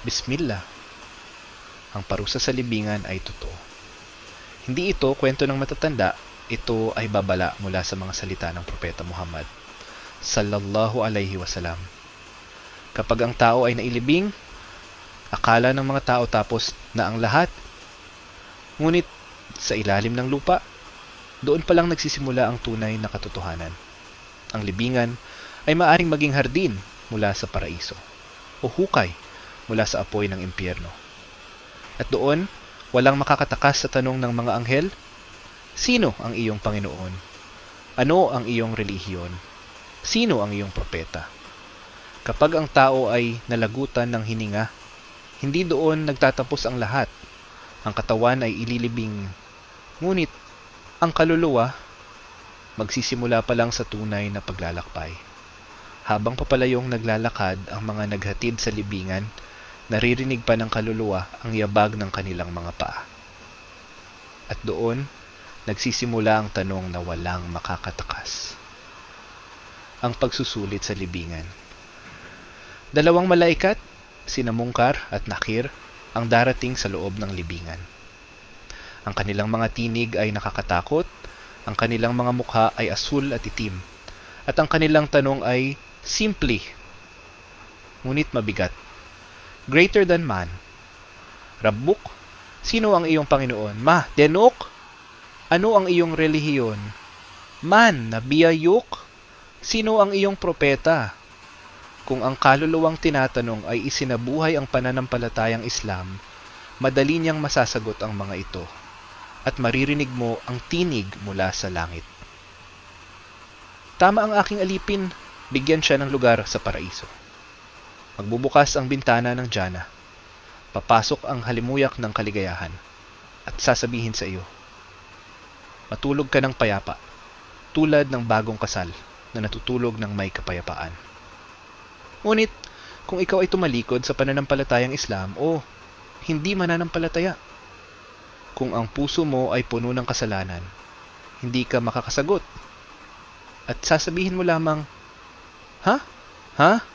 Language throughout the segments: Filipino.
Bismillah. Ang parusa sa libingan ay totoo. Hindi ito kwento ng matatanda, ito ay babala mula sa mga salita ng Propeta Muhammad sallallahu alaihi wasallam. Kapag ang tao ay nailibing, akala ng mga tao tapos na ang lahat. Ngunit sa ilalim ng lupa, doon pa lang nagsisimula ang tunay na katotohanan. Ang libingan ay maaring maging hardin mula sa paraiso o hukay mula sa apoy ng impyerno. At doon, walang makakatakas sa tanong ng mga anghel, Sino ang iyong Panginoon? Ano ang iyong relihiyon? Sino ang iyong propeta? Kapag ang tao ay nalagutan ng hininga, hindi doon nagtatapos ang lahat. Ang katawan ay ililibing. Ngunit, ang kaluluwa, magsisimula pa lang sa tunay na paglalakbay. Habang papalayong naglalakad ang mga naghatid sa libingan, naririnig pa ng kaluluwa ang yabag ng kanilang mga paa. At doon, nagsisimula ang tanong na walang makakatakas. Ang pagsusulit sa libingan. Dalawang malaikat, sina Mungkar at Nakir, ang darating sa loob ng libingan. Ang kanilang mga tinig ay nakakatakot, ang kanilang mga mukha ay asul at itim, at ang kanilang tanong ay simple, ngunit mabigat. Greater than man. Rabbuk, sino ang iyong Panginoon? Ma, Denok, ano ang iyong relihiyon? Man, nabiyayuk, sino ang iyong propeta? Kung ang kaluluwang tinatanong ay isinabuhay ang pananampalatayang Islam, madali niyang masasagot ang mga ito at maririnig mo ang tinig mula sa langit. Tama ang aking alipin, bigyan siya ng lugar sa paraiso. Magbubukas ang bintana ng Jana. Papasok ang halimuyak ng kaligayahan at sasabihin sa iyo, Matulog ka ng payapa, tulad ng bagong kasal na natutulog ng may kapayapaan. Ngunit, kung ikaw ay tumalikod sa pananampalatayang Islam o hindi mananampalataya, kung ang puso mo ay puno ng kasalanan, hindi ka makakasagot. At sasabihin mo lamang, Ha? Ha?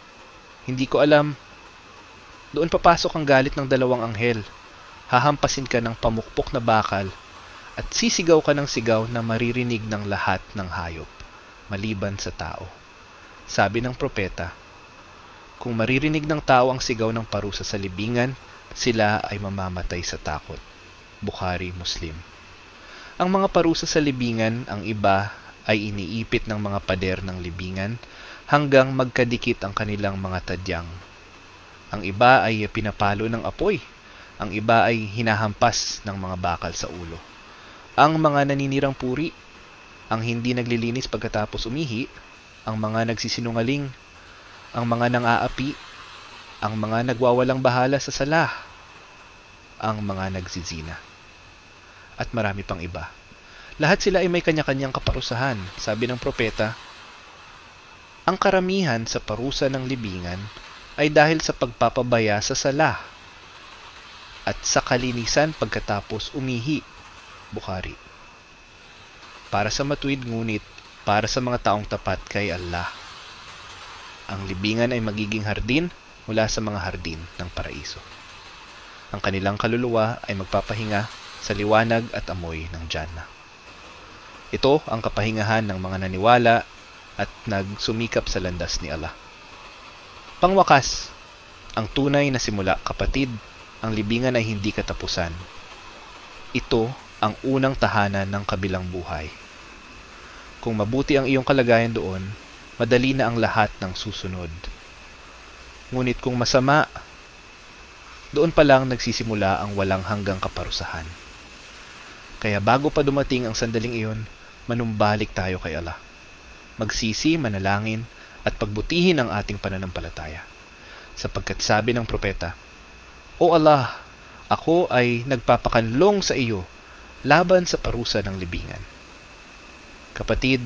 Hindi ko alam. Doon papasok ang galit ng dalawang anghel. Hahampasin ka ng pamukpok na bakal at sisigaw ka ng sigaw na maririnig ng lahat ng hayop, maliban sa tao. Sabi ng propeta, kung maririnig ng tao ang sigaw ng parusa sa libingan, sila ay mamamatay sa takot. Bukhari, Muslim. Ang mga parusa sa libingan, ang iba ay iniipit ng mga pader ng libingan hanggang magkadikit ang kanilang mga tadyang. Ang iba ay pinapalo ng apoy. Ang iba ay hinahampas ng mga bakal sa ulo. Ang mga naninirang puri, ang hindi naglilinis pagkatapos umihi, ang mga nagsisinungaling, ang mga nang-aapi, ang mga nagwawalang bahala sa salah, ang mga nagzizina. At marami pang iba. Lahat sila ay may kanya-kanyang kaparusahan. Sabi ng propeta, ang karamihan sa parusa ng libingan ay dahil sa pagpapabaya sa sala at sa kalinisan pagkatapos umihi. Bukhari. Para sa matuwid ngunit, para sa mga taong tapat kay Allah. Ang libingan ay magiging hardin mula sa mga hardin ng paraiso. Ang kanilang kaluluwa ay magpapahinga sa liwanag at amoy ng Jannah. Ito ang kapahingahan ng mga naniwala at nagsumikap sa landas ni Allah. Pangwakas, ang tunay na simula kapatid, ang libingan ay hindi katapusan. Ito ang unang tahanan ng kabilang buhay. Kung mabuti ang iyong kalagayan doon, madali na ang lahat ng susunod. Ngunit kung masama, doon pa lang nagsisimula ang walang hanggang kaparusahan. Kaya bago pa dumating ang sandaling iyon, manumbalik tayo kay Allah. Magsisi, manalangin, at pagbutihin ang ating pananampalataya. Sapagkat sabi ng propeta, O Allah, ako ay nagpapakanlong sa iyo laban sa parusa ng libingan. Kapatid,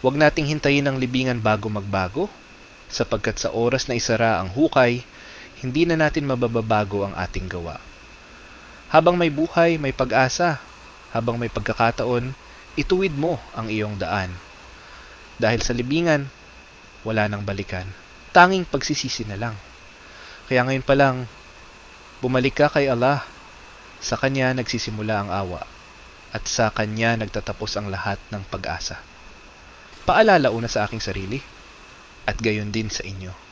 huwag nating hintayin ang libingan bago magbago, sapagkat sa oras na isara ang hukay, hindi na natin mabababago ang ating gawa. Habang may buhay, may pag-asa. Habang may pagkakataon, ituwid mo ang iyong daan. Dahil sa libingan, wala nang balikan. Tanging pagsisisi na lang. Kaya ngayon pa lang, bumalik ka kay Allah. Sa Kanya nagsisimula ang awa at sa Kanya nagtatapos ang lahat ng pag-asa. Paalala una sa aking sarili at gayon din sa inyo.